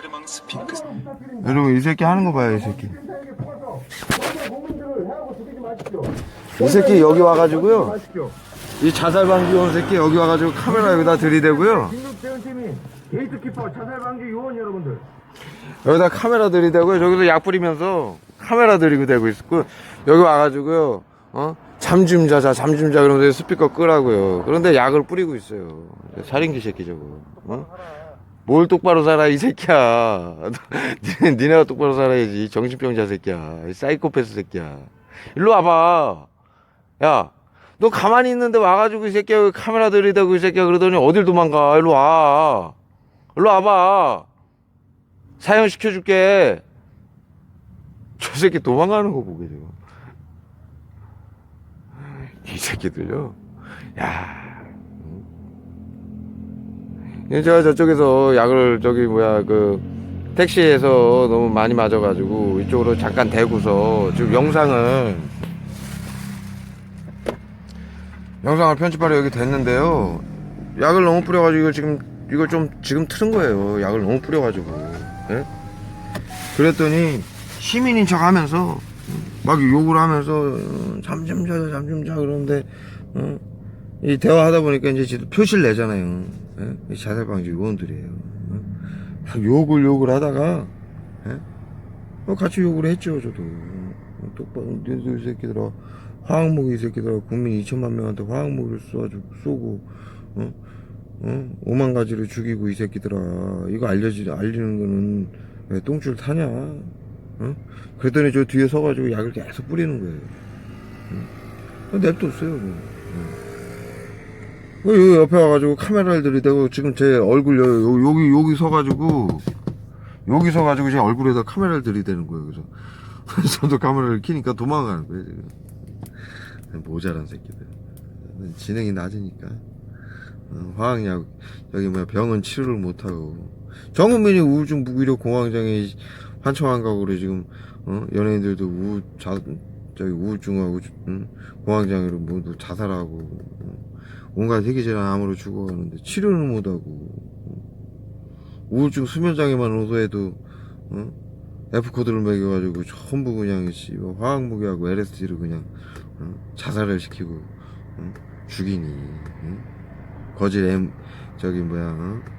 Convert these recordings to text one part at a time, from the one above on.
베르망 스핑크스 여러분 이 새끼 하는 거 봐요 이 새끼. 이 새끼 여기 와가지고요. 이 자살 방지 온 새끼 여기 와가지고 카메라 여기다 들이대고요. 게이트키퍼 자살방지 요원 여러분들 여기다 카메라 들이대고요. 저기서 약 뿌리면서 카메라 들이고 대고 있고 여기 와가지고요. 어? 잠 좀 자자 잠 좀 자 그러면서 스피커 끄라고요. 그런데 약을 뿌리고 있어요. 살인귀 새끼 저거. 어? 뭘 똑바로 살아 이 새끼야. 니네, 니네가 똑바로 살아야지 정신병자 새끼야. 이 사이코패스 새끼야. 일로 와봐. 야 너 가만히 있는데 와가지고 이 새끼야 여기 카메라 들이대고 이 새끼야 그러더니 어딜 도망가? 일로 와. 일로 와봐. 사형 시켜줄게. 저 새끼 도망가는 거 보게 지금. 이 새끼들요. 야. 음. 제가 저쪽에서 약을 저기 뭐야 그 택시에서 너무 많이 맞아가지고 이쪽으로 잠깐 대고서 지금 영상을 영상을 편집하려 여기 됐는데요. 약을 너무 뿌려가지고 지금 이걸 좀 지금 틀은 거예요. 약을 너무 뿌려가지고. 예? 그랬더니 시민인 척 하면서 막 욕을 하면서 잠 좀 자자 잠 좀 자. 그러는데 어, 이 대화하다 보니까 이제 표시를 내잖아요 예? 이 자살방지 요원들이에요 어? 막 욕을 욕을 하다가 예? 어, 같이 욕을 했죠 저도 어, 똑바로 너희 새끼들아 화학무기 이 새끼들아 국민 2천만 명한테 화학무기를 쏘아주고 쏘고 어? 어? 오만 가지를 죽이고 이 새끼들아 이거 알려지 알리는 거는 왜 똥줄 타냐 어? 그랬더니 저 뒤에 서가지고 약을 계속 뿌리는 거예요 응? 냅뒀어요 뭐. 응. 어, 여기 옆에 와가지고 카메라를 들이대고 지금 제 얼굴 여- 여- 여기 여기 서가지고 여기 서가지고 제 얼굴에다 카메라를 들이대는 거예요 그래서 저도 카메라를 키니까 도망가는 거예요 지금 모자란 새끼들 지능이 낮으니까 어, 화학약 여기 뭐야 병원 치료를 못하고 정은민이 우울증 무기력 공황장애 환청한 그래 지금 어? 연예인들도 우 자, 저기 우울증하고 응? 공황장애로 모두 자살하고 어? 온갖 희귀질환 암으로 죽어가는데 치료는 못하고 어? 우울증 수면장애만 호소해도 어? F코드를 매겨가지고 전부 그냥 씨, 뭐 화학무기하고 LSD를 그냥 어? 자살을 시키고 어? 죽이니 응? 거짓 M 저기 뭐야 어?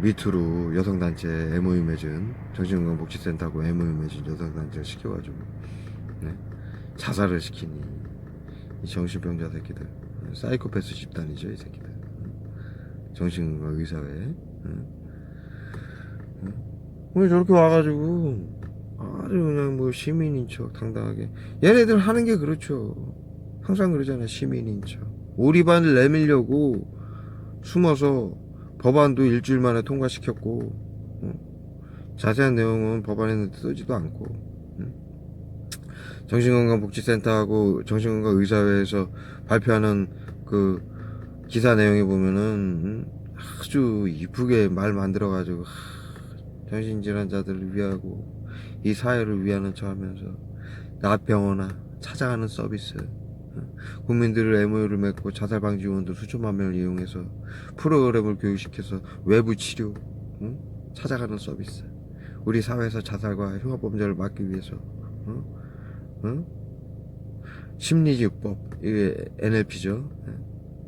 미투로 여성단체 MOU 맺은 정신건강복지센터하고 MOU 맺은 여성단체를 시켜가지고 네? 자살을 시키니 이 정신병자 새끼들 사이코패스 집단이죠 이 새끼들. 정신건강 의사회? 왜 저렇게 와가지고. 아주 그냥 뭐 시민인 척 당당하게. 얘네들 하는 게 그렇죠. 항상 그러잖아 시민인 척. 오리반을 내밀려고 숨어서 법안도 일주일 만에 통과시켰고 어? 자세한 내용은 법안에는 쓰지도 않고. 응? 정신건강복지센터하고 정신건강의사회에서 발표하는 그 기사 내용에 보면은 응? 아주 이쁘게 말 만들어 가지고 하, 정신질환자들을 위하고 이 사회를 위하는 척하면서 나병원아 찾아가는 서비스 국민들을 MOU를 맺고 자살 방지 요원들 수천만 명을 이용해서 프로그램을 교육시켜서 외부 치료 응? 찾아가는 서비스 우리 사회에서 자살과 흉악범죄를 막기 위해서 응? 응? 심리지법 이게 NLP죠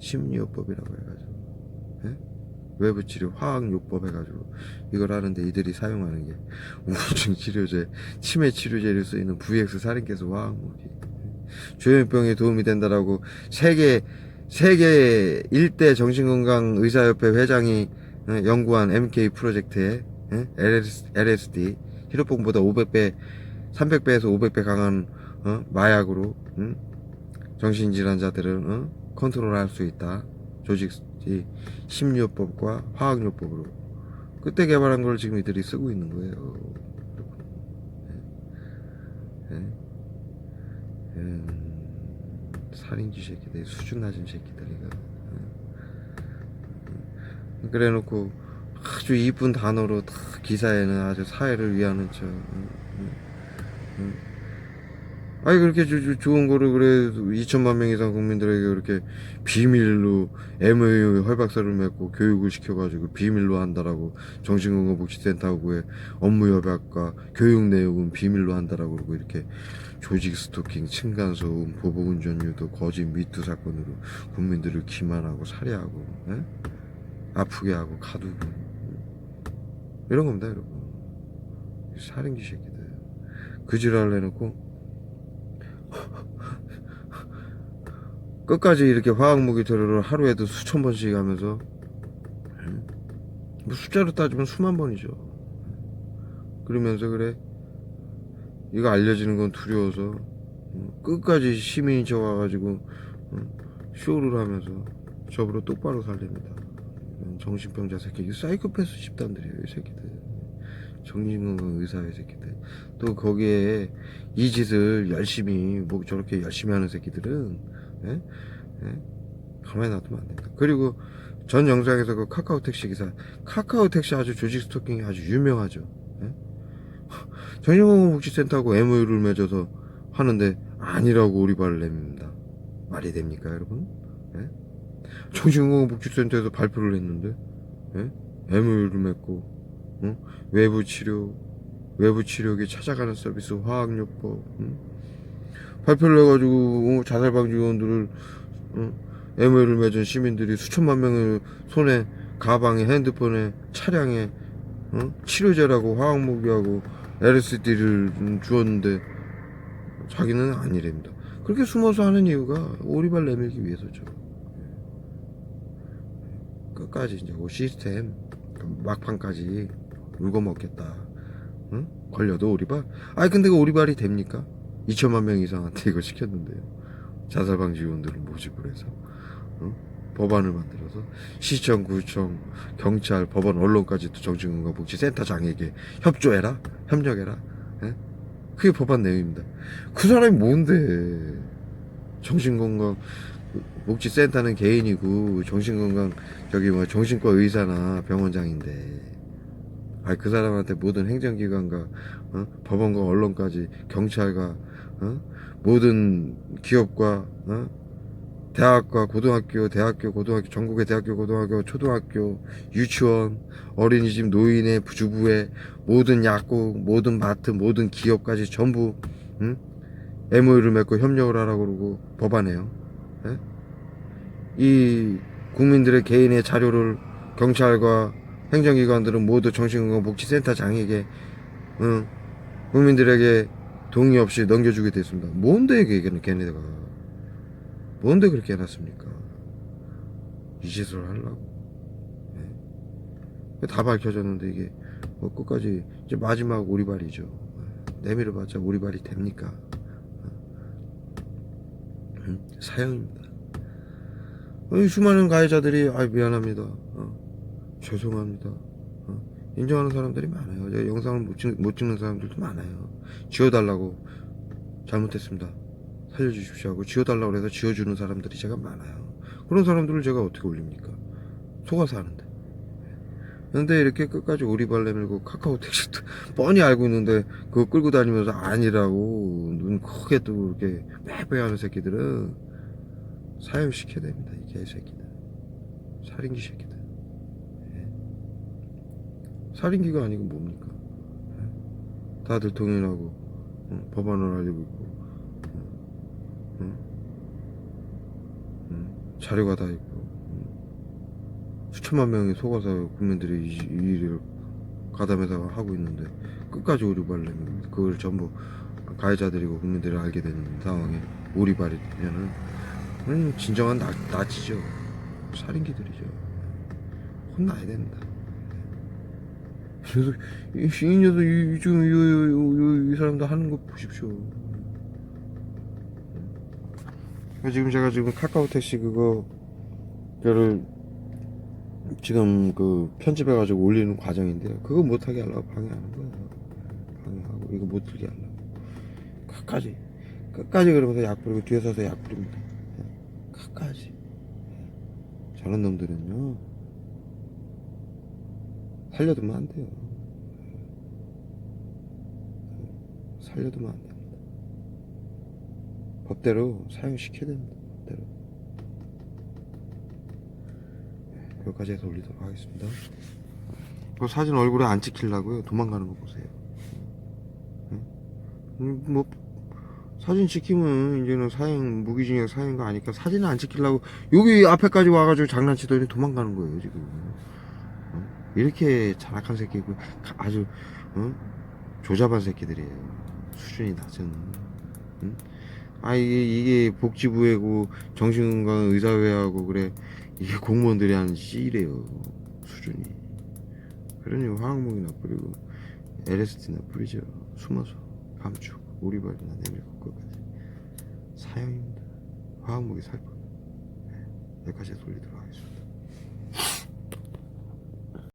심리요법이라고 해가지고 예? 외부 치료 화학요법 해가지고 이걸 하는데 이들이 사용하는 게 우울증 치료제 치매 치료제로 쓰이는 VX 살인캐스 화학무기 조현병에 도움이 된다라고 세계 세계 1대 정신건강 의사협회 회장이 어, 연구한 MK 프로젝트에 예? LSD 히로뽕보다 500배 300배에서 500배 강한 어? 마약으로 응? 정신질환자들은 어? 컨트롤할 수 있다 조직 이 심리요법과 화학요법으로 그때 개발한 걸 지금 이들이 쓰고 있는 거예요 예? 예? 음, 살인지 새끼들 수준 낮은 새끼들이가 음. 그래 놓고 아주 이쁜 단어로 다 기사에는 아주 사회를 위하는 척. 아니 그렇게 주, 주- 좋은 거를 그래 2천만 명 이상 국민들에게 그렇게 비밀로 MOU 협약서를 맺고 교육을 시켜가지고 비밀로 한다라고 정신건강복지센터하고의 업무 협약과 교육 내용은 비밀로 한다라고 그러고 이렇게 조직 스토킹, 층간소음, 보복운전 유도, 거짓 미투 사건으로 국민들을 기만하고 살해하고 예? 아프게 하고 가두고. 이런 겁니다 여러분. 살인귀 새끼들. 그 지랄을 해놓고 끝까지 이렇게 화학 무기 테러를 하루에도 수천 번씩 하면서 음? 뭐 숫자로 따지면 수만 번이죠. 그러면서 그래. 이거 알려지는 건 두려워서 음, 끝까지 시민인 척 와가지고 음, 쇼를 하면서 저보러 똑바로 살립니다. 정신병자 새끼. 이 사이코패스 집단들이에요 이 새끼들 정신건강 의사의 새끼들 또 거기에 이 짓을 열심히 뭐 저렇게 열심히 하는 새끼들은 예? 예? 가만히 놔두면 안 됩니다. 그리고 전 영상에서 그 카카오 택시 기사 카카오 택시 아주 조직 스토킹이 아주 유명하죠. 예? 정신건강복지센터하고 MOU를 맺어서 하는데 아니라고 오리발을 냅니다. 말이 됩니까 여러분? 예? 정신건강복지센터에서 발표를 했는데 예? MOU를 맺고 어? 외부 치료 외부 치료기 찾아가는 서비스 화학요법 응? 발표를 해가지고 어, 자살 방지 요원들을 어, MO를 맺은 시민들이 수천만 명을 손에 가방에 핸드폰에 차량에 어? 치료제라고 화학무기하고 LSD를 주었는데 자기는 아니랍니다. 그렇게 숨어서 하는 이유가 오리발 내밀기 위해서죠. 끝까지 이제 그 시스템 막판까지 울고 먹겠다. 응? 걸려도 오리발? 아니 근데 그 오리발이 됩니까? 2천만 명 이상한테 이거 시켰는데요. 자살 방지 요원들을 모집을 해서 응? 법안을 만들어서 시청, 구청, 경찰, 법원, 언론까지도 정신건강복지센터장에게 협조해라, 협력해라. 예? 그게 법안 내용입니다. 그 사람이 뭔데? 정신건강 복지센터는 개인이고 정신건강 저기 뭐 정신과 의사나 병원장인데 아니 그 사람한테 모든 행정기관과 어? 법원과 언론까지 경찰과 어? 모든 기업과 어? 대학과 고등학교 대학교 고등학교 전국의 대학교 고등학교 초등학교 유치원 어린이집 노인의 주부의 모든 약국 모든 마트 모든 기업까지 전부 응? MOU를 맺고 협력을 하라고 그러고 법안해요 예? 이 국민들의 개인의 자료를 경찰과 행정기관들은 모두 정신건강복지센터장에게 응, 국민들에게 동의 없이 넘겨주게 됐습니다. 뭔데 이게 걔네가 뭔데 그렇게 해놨습니까? 이 짓을 하려고 예. 다 밝혀졌는데 이게 뭐 끝까지 이제 마지막 오리발이죠. 예. 내밀어봤자 오리발이 됩니까? 음, 사형입니다. 어, 수많은 가해자들이 아 미안합니다. 어, 죄송합니다. 어, 인정하는 사람들이 많아요. 제가 영상을 못, 찍, 못 찍는 사람들도 많아요. 지워달라고 잘못했습니다. 살려주십시오 하고 지워달라고 해서 지워주는 사람들이 제가 많아요. 그런 사람들을 제가 어떻게 올립니까? 속아서 하는데. 근데 이렇게 끝까지 오리발 내밀고 카카오 택시도 뻔히 알고 있는데 그거 끌고 다니면서 아니라고 눈 크게 뜨고 이렇게 빼빼 하는 새끼들은 사형시켜야 됩니다. 이 개새끼들. 살인귀 새끼들. 예. 살인귀가 아니고 뭡니까? 예. 다들 동의하고 어, 법안을 알리고 있고 어, 어, 어, 자료가 다 있고 어. 수천만 명이 속아서 국민들이 이, 이 일을 가담해서 하고 있는데 끝까지 오리발 내면 그걸 전부 가해자들이고 국민들이 알게 되는 상황에 오리발이 되면은 음, 진정한 나, 나치죠 살인귀들이죠 혼나야 됩니다 그래서 이, 이 녀석 이, 지금 이, 이, 이, 이 사람들 하는 거 보십시오 지금 제가 지금 카카오 택시 그거 그거를 지금 그 편집해 가지고 올리는 과정인데요. 그거 못하게 하려고 방해하는 거예요. 방해하고 이거 못 들게 하려고. 끝까지 끝까지 그러면서 약 뿌리고 뒤에 서서 약 뿌립니다. 예, 끝까지. 예. 저런 놈들은요 살려두면 안 돼요. 예. 살려두면 안 됩니다. 법대로 사용시켜야 됩니다. 법대로. 네, 여기까지 해서 올리도록 하겠습니다. 그 사진 얼굴에 안 찍히려고요. 도망가는 거 보세요. 네? 음, 뭐 사진 찍히면 이제는 사형 무기징역 사형가 아니까 사진을 안 찍히려고 여기 앞에까지 와가지고 장난치더니 도망가는 거예요 지금. 어? 이렇게 잔악한 새끼고 가- 아주 어? 조잡한 새끼들이에요. 수준이 낮은. 응? 아 이게 이게 복지부회고 정신건강 의사회하고 그래 이게 공무원들이 하는 씨래요 수준이. 그러니 화학무기나 뿌리고 LSD나 뿌리죠. 숨어서 감추고 오리발이나 내밀고 끝까지 사형입니다. 화학무기 살법. 네, 여기까지 돌리도록 하겠습니다.